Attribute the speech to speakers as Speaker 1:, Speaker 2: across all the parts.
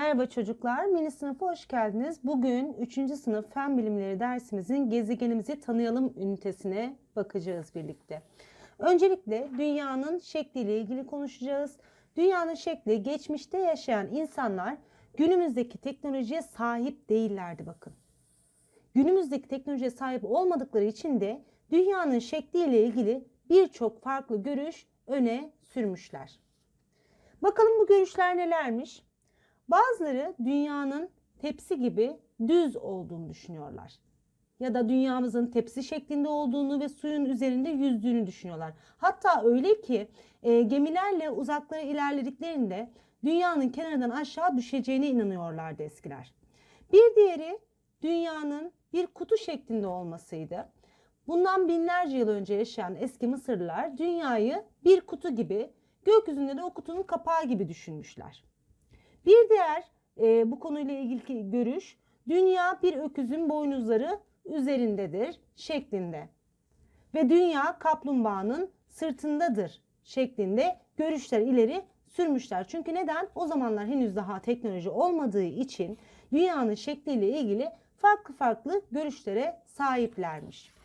Speaker 1: Merhaba çocuklar, mini sınıfa hoş geldiniz. Bugün 3. sınıf fen bilimleri dersimizin gezegenimizi tanıyalım ünitesine bakacağız birlikte. Öncelikle dünyanın şekliyle ilgili konuşacağız. Dünyanın şekli geçmişte yaşayan insanlar günümüzdeki teknolojiye sahip değillerdi bakın. Günümüzdeki teknolojiye sahip olmadıkları için de dünyanın şekliyle ilgili birçok farklı görüş öne sürmüşler. Bakalım bu görüşler nelermiş? Bazıları dünyanın tepsi gibi düz olduğunu düşünüyorlar. Ya da dünyamızın tepsi şeklinde olduğunu ve suyun üzerinde yüzdüğünü düşünüyorlar. Hatta öyle ki e, gemilerle uzaklara ilerlediklerinde dünyanın kenarından aşağı düşeceğine inanıyorlardı eskiler. Bir diğeri dünyanın bir kutu şeklinde olmasıydı. Bundan binlerce yıl önce yaşayan eski Mısırlılar dünyayı bir kutu gibi, gökyüzünde de o kutunun kapağı gibi düşünmüşler. Bir diğer e, bu konuyla ilgili görüş dünya bir öküzün boynuzları üzerindedir şeklinde ve dünya kaplumbağanın sırtındadır şeklinde görüşler ileri sürmüşler. Çünkü neden? O zamanlar henüz daha teknoloji olmadığı için dünyanın şekliyle ilgili farklı farklı görüşlere sahiplermiş.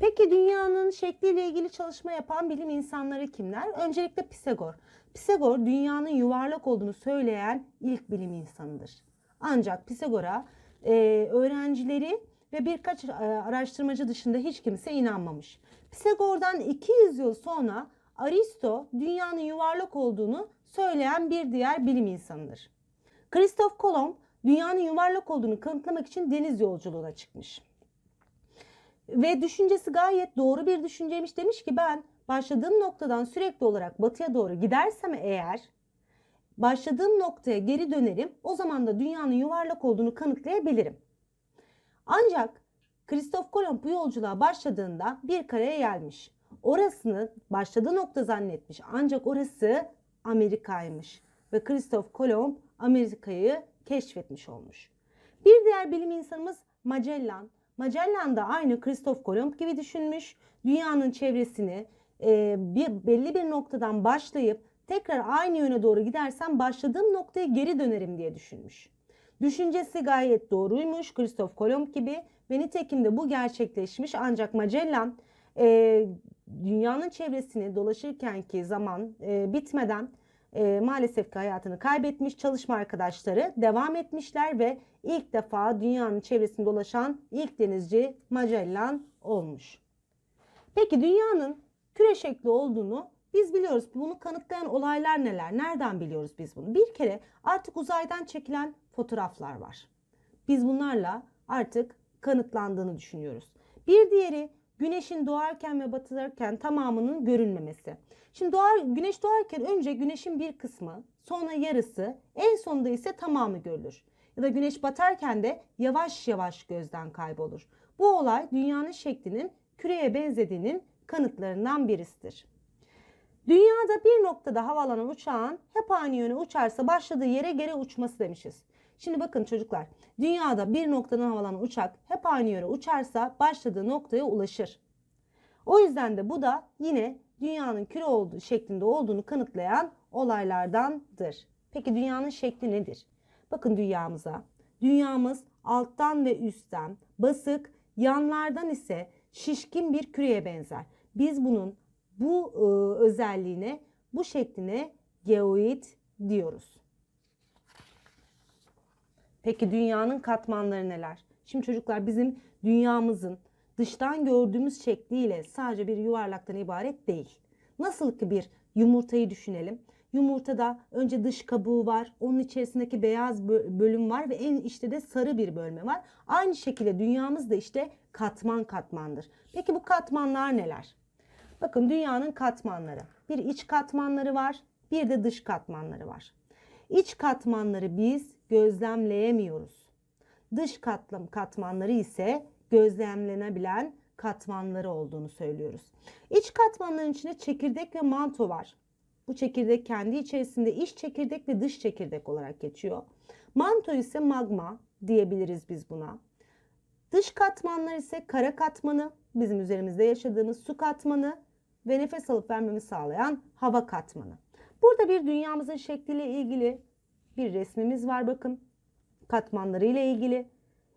Speaker 1: Peki dünyanın şekliyle ilgili çalışma yapan bilim insanları kimler? Öncelikle Pisagor. Pisagor dünyanın yuvarlak olduğunu söyleyen ilk bilim insanıdır. Ancak Pisagor'a e, öğrencileri ve birkaç e, araştırmacı dışında hiç kimse inanmamış. Pisagor'dan 200 yıl sonra Aristo dünyanın yuvarlak olduğunu söyleyen bir diğer bilim insanıdır. Kristof Kolomb dünyanın yuvarlak olduğunu kanıtlamak için deniz yolculuğuna çıkmış. Ve düşüncesi gayet doğru bir düşünceymiş. Demiş ki ben başladığım noktadan sürekli olarak batıya doğru gidersem eğer başladığım noktaya geri dönerim. O zaman da dünyanın yuvarlak olduğunu kanıtlayabilirim. Ancak Kristof Kolomb bu yolculuğa başladığında bir karaya gelmiş. Orasını başladığı nokta zannetmiş. Ancak orası Amerika'ymış. Ve Kristof Kolomb Amerika'yı keşfetmiş olmuş. Bir diğer bilim insanımız Magellan. Magellan da aynı Kristof Kolomb gibi düşünmüş. Dünyanın çevresini e, bir belli bir noktadan başlayıp tekrar aynı yöne doğru gidersem başladığım noktaya geri dönerim diye düşünmüş. Düşüncesi gayet doğruymuş Kristof Kolomb gibi ve nitekim de bu gerçekleşmiş ancak Magellan e, dünyanın çevresini dolaşırkenki zaman e, bitmeden e, maalesef ki hayatını kaybetmiş çalışma arkadaşları devam etmişler ve ilk defa dünyanın çevresinde dolaşan ilk denizci Magellan olmuş. Peki dünyanın küre şekli olduğunu biz biliyoruz. Bunu kanıtlayan olaylar neler? Nereden biliyoruz biz bunu? Bir kere artık uzaydan çekilen fotoğraflar var. Biz bunlarla artık kanıtlandığını düşünüyoruz. Bir diğeri güneşin doğarken ve batırırken tamamının görünmemesi. Şimdi doğar, güneş doğarken önce güneşin bir kısmı, sonra yarısı, en sonunda ise tamamı görülür. Ya da güneş batarken de yavaş yavaş gözden kaybolur. Bu olay dünyanın şeklinin küreye benzediğinin kanıtlarından birisidir. Dünyada bir noktada havalanan uçağın hep aynı yöne uçarsa başladığı yere geri uçması demişiz. Şimdi bakın çocuklar, dünyada bir noktadan havalanan uçak hep aynı yöne uçarsa başladığı noktaya ulaşır. O yüzden de bu da yine dünyanın küre olduğu şeklinde olduğunu kanıtlayan olaylardandır. Peki dünyanın şekli nedir? Bakın dünyamıza. Dünyamız alttan ve üstten basık, yanlardan ise şişkin bir küreye benzer. Biz bunun bu e, özelliğine, bu şekline geoid diyoruz. Peki dünyanın katmanları neler? Şimdi çocuklar bizim dünyamızın dıştan gördüğümüz şekliyle sadece bir yuvarlaktan ibaret değil. Nasıl ki bir yumurtayı düşünelim. Yumurtada önce dış kabuğu var, onun içerisindeki beyaz bölüm var ve en içte de sarı bir bölme var. Aynı şekilde dünyamız da işte katman katmandır. Peki bu katmanlar neler? Bakın dünyanın katmanları. Bir iç katmanları var, bir de dış katmanları var. İç katmanları biz gözlemleyemiyoruz. Dış katlam katmanları ise gözlemlenebilen katmanları olduğunu söylüyoruz. İç katmanların içinde çekirdek ve manto var. Bu çekirdek kendi içerisinde iç çekirdek ve dış çekirdek olarak geçiyor. Manto ise magma diyebiliriz biz buna. Dış katmanlar ise kara katmanı, bizim üzerimizde yaşadığımız su katmanı ve nefes alıp vermemi sağlayan hava katmanı. Burada bir dünyamızın şekliyle ilgili bir resmimiz var bakın. Katmanları ile ilgili.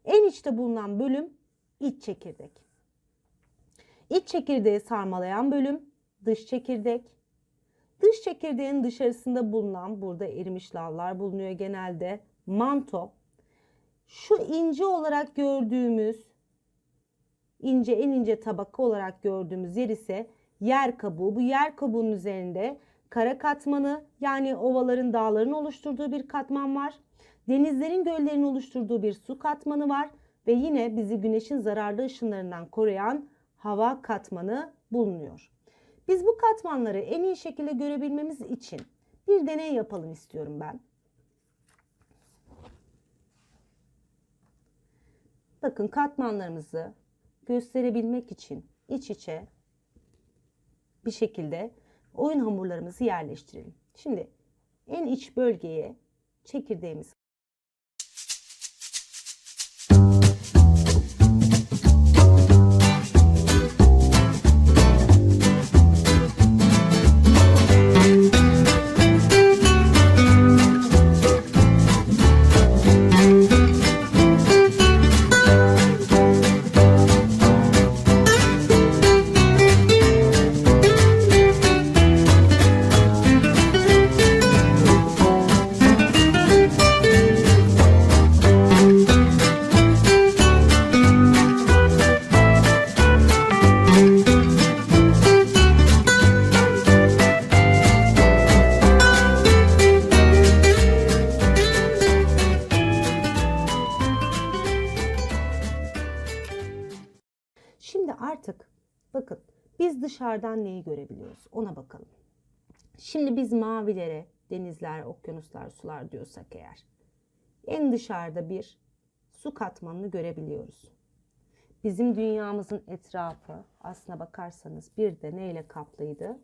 Speaker 1: En içte bulunan bölüm iç çekirdek. İç çekirdeği sarmalayan bölüm dış çekirdek. Dış çekirdeğin dışarısında bulunan burada erimiş lavlar bulunuyor genelde. Manto. Şu ince olarak gördüğümüz ince en ince tabaka olarak gördüğümüz yer ise yer kabuğu. Bu yer kabuğunun üzerinde kara katmanı yani ovaların dağların oluşturduğu bir katman var. Denizlerin göllerin oluşturduğu bir su katmanı var ve yine bizi güneşin zararlı ışınlarından koruyan hava katmanı bulunuyor. Biz bu katmanları en iyi şekilde görebilmemiz için bir deney yapalım istiyorum ben. Bakın katmanlarımızı gösterebilmek için iç içe bir şekilde oyun hamurlarımızı yerleştirelim. Şimdi en iç bölgeye çekirdeğimizi artık bakın biz dışarıdan neyi görebiliyoruz ona bakalım. Şimdi biz mavilere denizler, okyanuslar, sular diyorsak eğer en dışarıda bir su katmanını görebiliyoruz. Bizim dünyamızın etrafı aslına bakarsanız bir de neyle kaplıydı?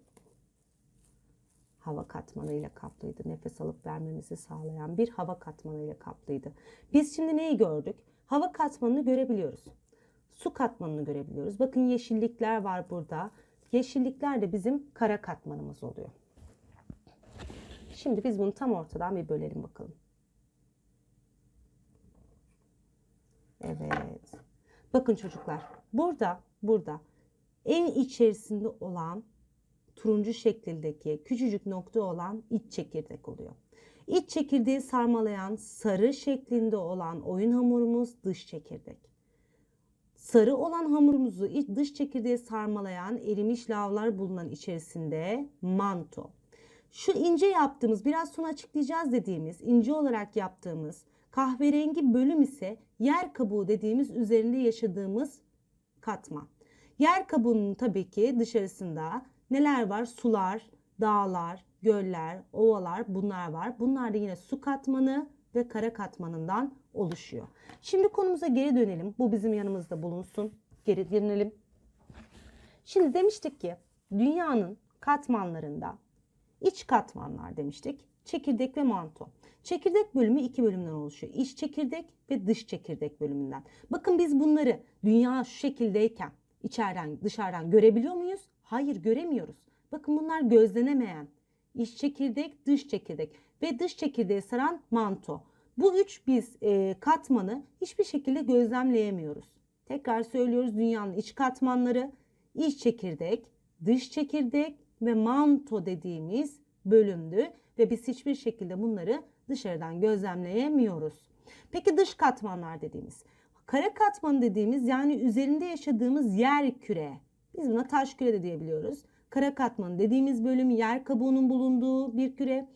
Speaker 1: Hava katmanıyla kaplıydı. Nefes alıp vermemizi sağlayan bir hava katmanıyla kaplıydı. Biz şimdi neyi gördük? Hava katmanını görebiliyoruz su katmanını görebiliyoruz. Bakın yeşillikler var burada. Yeşillikler de bizim kara katmanımız oluyor. Şimdi biz bunu tam ortadan bir bölelim bakalım. Evet. Bakın çocuklar. Burada, burada en içerisinde olan turuncu şeklindeki küçücük nokta olan iç çekirdek oluyor. İç çekirdeği sarmalayan sarı şeklinde olan oyun hamurumuz dış çekirdek. Sarı olan hamurumuzu iç dış çekirdeği sarmalayan erimiş lavlar bulunan içerisinde manto. Şu ince yaptığımız biraz sonra açıklayacağız dediğimiz ince olarak yaptığımız kahverengi bölüm ise yer kabuğu dediğimiz üzerinde yaşadığımız katman. Yer kabuğunun tabii ki dışarısında neler var? Sular, dağlar, göller, ovalar bunlar var. Bunlar da yine su katmanı ve kara katmanından oluşuyor. Şimdi konumuza geri dönelim. Bu bizim yanımızda bulunsun. Geri dönelim. Şimdi demiştik ki dünyanın katmanlarında iç katmanlar demiştik. Çekirdek ve manto. Çekirdek bölümü iki bölümden oluşuyor. İç çekirdek ve dış çekirdek bölümünden. Bakın biz bunları dünya şu şekildeyken içeriden dışarıdan görebiliyor muyuz? Hayır göremiyoruz. Bakın bunlar gözlenemeyen iç çekirdek, dış çekirdek ve dış çekirdeği saran manto. Bu üç biz e, katmanı hiçbir şekilde gözlemleyemiyoruz. Tekrar söylüyoruz dünyanın iç katmanları, iç çekirdek, dış çekirdek ve manto dediğimiz bölümdü ve biz hiçbir şekilde bunları dışarıdan gözlemleyemiyoruz. Peki dış katmanlar dediğimiz, kara katman dediğimiz yani üzerinde yaşadığımız yer küre. Biz buna taş küre de diyebiliyoruz. Kara katman dediğimiz bölüm yer kabuğunun bulunduğu bir küre.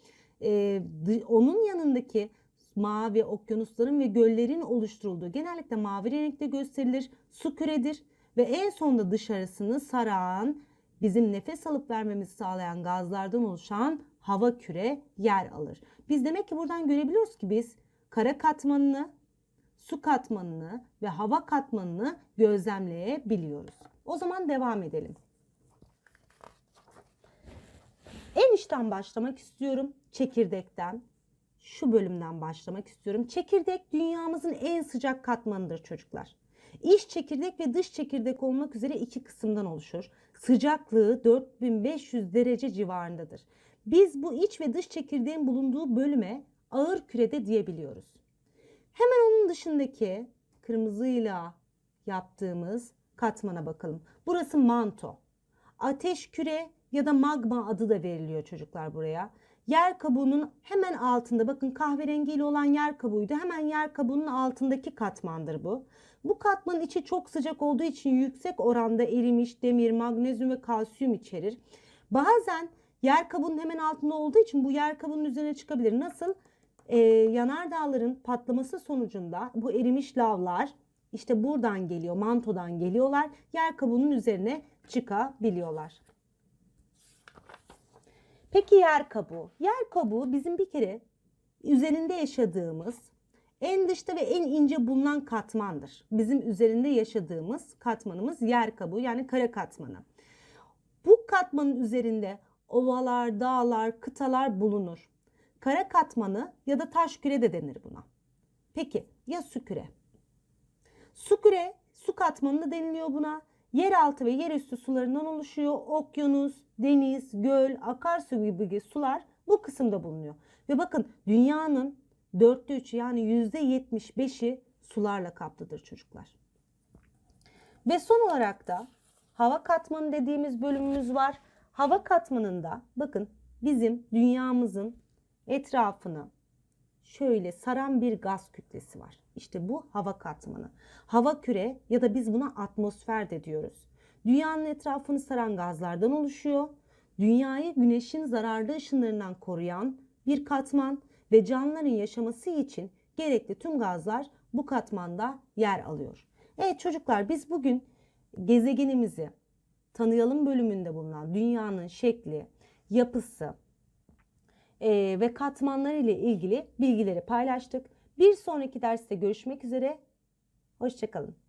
Speaker 1: Ee, onun yanındaki mavi okyanusların ve göllerin oluşturulduğu genellikle mavi renkte gösterilir. Su küredir ve en sonunda dışarısını saran bizim nefes alıp vermemizi sağlayan gazlardan oluşan hava küre yer alır. Biz demek ki buradan görebiliyoruz ki biz kara katmanını, su katmanını ve hava katmanını gözlemleyebiliyoruz. O zaman devam edelim. En içten başlamak istiyorum. Çekirdekten şu bölümden başlamak istiyorum. Çekirdek dünyamızın en sıcak katmanıdır çocuklar. İç çekirdek ve dış çekirdek olmak üzere iki kısımdan oluşur. Sıcaklığı 4500 derece civarındadır. Biz bu iç ve dış çekirdeğin bulunduğu bölüme ağır kürede diyebiliyoruz. Hemen onun dışındaki kırmızıyla yaptığımız katmana bakalım. Burası manto. Ateş küre ya da magma adı da veriliyor çocuklar buraya. Yer kabuğunun hemen altında bakın kahverengiyle olan yer kabuğuydu. Hemen yer kabuğunun altındaki katmandır bu. Bu katmanın içi çok sıcak olduğu için yüksek oranda erimiş demir, magnezyum ve kalsiyum içerir. Bazen yer kabuğunun hemen altında olduğu için bu yer kabuğunun üzerine çıkabilir. Nasıl? Ee, yanardağların patlaması sonucunda bu erimiş lavlar işte buradan geliyor, mantodan geliyorlar. Yer kabuğunun üzerine çıkabiliyorlar. Peki yer kabuğu? Yer kabuğu bizim bir kere üzerinde yaşadığımız en dışta ve en ince bulunan katmandır. Bizim üzerinde yaşadığımız katmanımız yer kabuğu yani kara katmanı. Bu katmanın üzerinde ovalar, dağlar, kıtalar bulunur. Kara katmanı ya da taş küre de denir buna. Peki ya su küre? Su küre, su katmanı da deniliyor buna. Yeraltı ve yerüstü sularından oluşuyor. Okyanus, deniz, göl, akarsu gibi sular bu kısımda bulunuyor. Ve bakın dünyanın dörtte üçü yani yüzde yetmiş beşi sularla kaplıdır çocuklar. Ve son olarak da hava katmanı dediğimiz bölümümüz var. Hava katmanında bakın bizim dünyamızın etrafını şöyle saran bir gaz kütlesi var. İşte bu hava katmanı. Hava küre ya da biz buna atmosfer de diyoruz. Dünyanın etrafını saran gazlardan oluşuyor. Dünyayı güneşin zararlı ışınlarından koruyan bir katman ve canlıların yaşaması için gerekli tüm gazlar bu katmanda yer alıyor. Evet çocuklar biz bugün gezegenimizi tanıyalım bölümünde bulunan dünyanın şekli, yapısı, e, ve katmanları ile ilgili bilgileri paylaştık. Bir sonraki derste görüşmek üzere. Hoşçakalın.